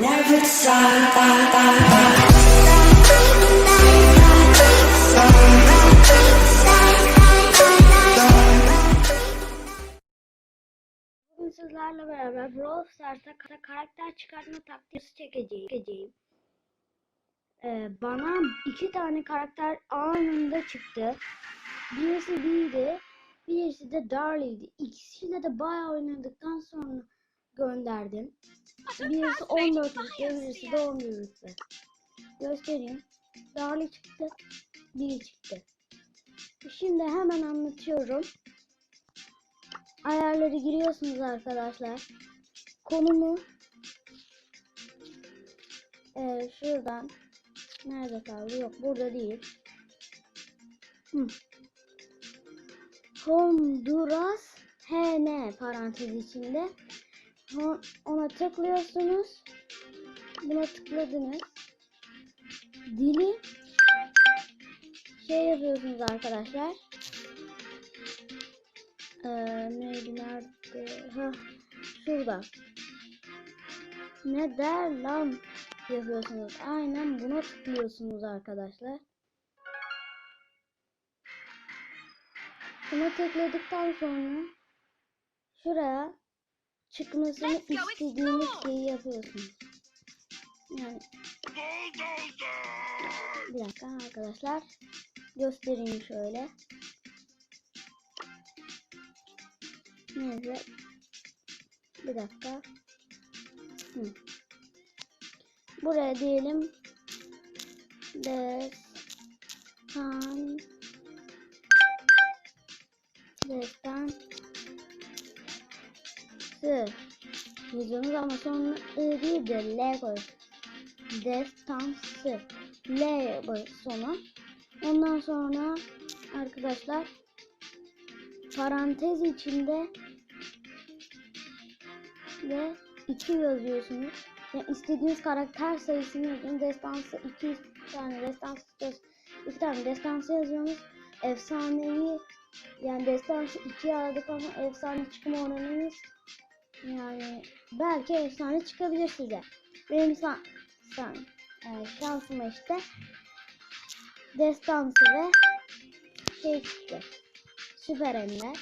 never Bugün sizlerle beraber Brawl Stars'a ka- karakter çıkartma taktiği çekeceğim. Ee, bana iki tane karakter anında çıktı. Birisi B'ydi, birisi de Darly'ydi. İkisiyle de bayağı oynadıktan sonra gönderdim. Birisi 14 rütbe, birisi de 11 rütbe. Göstereyim. Darly çıktı, B çıktı. Şimdi hemen anlatıyorum. Ayarları giriyorsunuz arkadaşlar. Konumu ee, şuradan nerede kaldı? Yok burada değil. Hı. Honduras HN parantez içinde. Ona tıklıyorsunuz. Buna tıkladınız. Dili şey yapıyorsunuz arkadaşlar. Ee, neydi nerede? Ha, şurada. Ne der lan yapıyorsunuz. Aynen buna tıklıyorsunuz arkadaşlar. Buna tıkladıktan sonra şuraya çıkmasını istediğiniz şeyi yapıyorsunuz. Yani bir dakika arkadaşlar göstereyim şöyle. Neyse. Bir dakika. Hı. Buraya diyelim. Destan. Destan. Sı. Yazıyorsunuz ama sonra I değil de L koy. Destansı. L sona. Ondan sonra arkadaşlar parantez içinde ve 2 yazıyorsunuz. Yani istediğiniz karakter sayısını yazıyorsunuz. Destansı 2 tane destansı istiyorsanız 2 tane destansı yazıyorsunuz. Efsanevi yani destansı 2 aradıktan sonra efsane çıkma oranınız yani belki efsane çıkabilir size. Benim san, san, e, şansıma işte destansı ve şey çıktı. Süper Ender.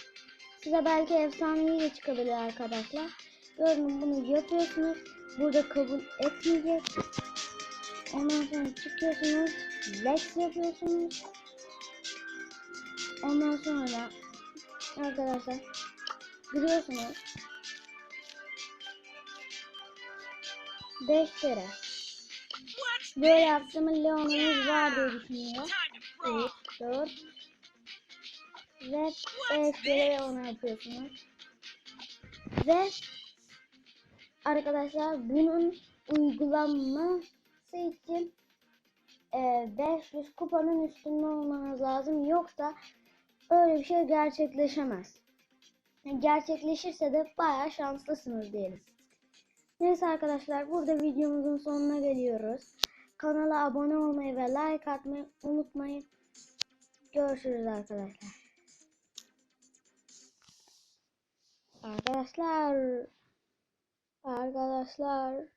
Size belki efsanevi de çıkabilir arkadaşlar. Gördüm bunu yapıyorsunuz. Burada kabul etmeyecek. Ondan sonra çıkıyorsunuz. Lex yapıyorsunuz. Ondan sonra arkadaşlar giriyorsunuz. 5 kere. Böyle yaptığımı Leon'umuz var diye düşünüyor. 3, 4 ve 5 kere onu yapıyorsunuz. Ve arkadaşlar bunun uygulanması için e, 500 kupanın üstünde olmanız lazım. Yoksa öyle bir şey gerçekleşemez. Gerçekleşirse de bayağı şanslısınız diyelim. Neyse arkadaşlar burada videomuzun sonuna geliyoruz. Kanala abone olmayı ve like atmayı unutmayın. Görüşürüz arkadaşlar. Arkadaşlar. Arkadaşlar.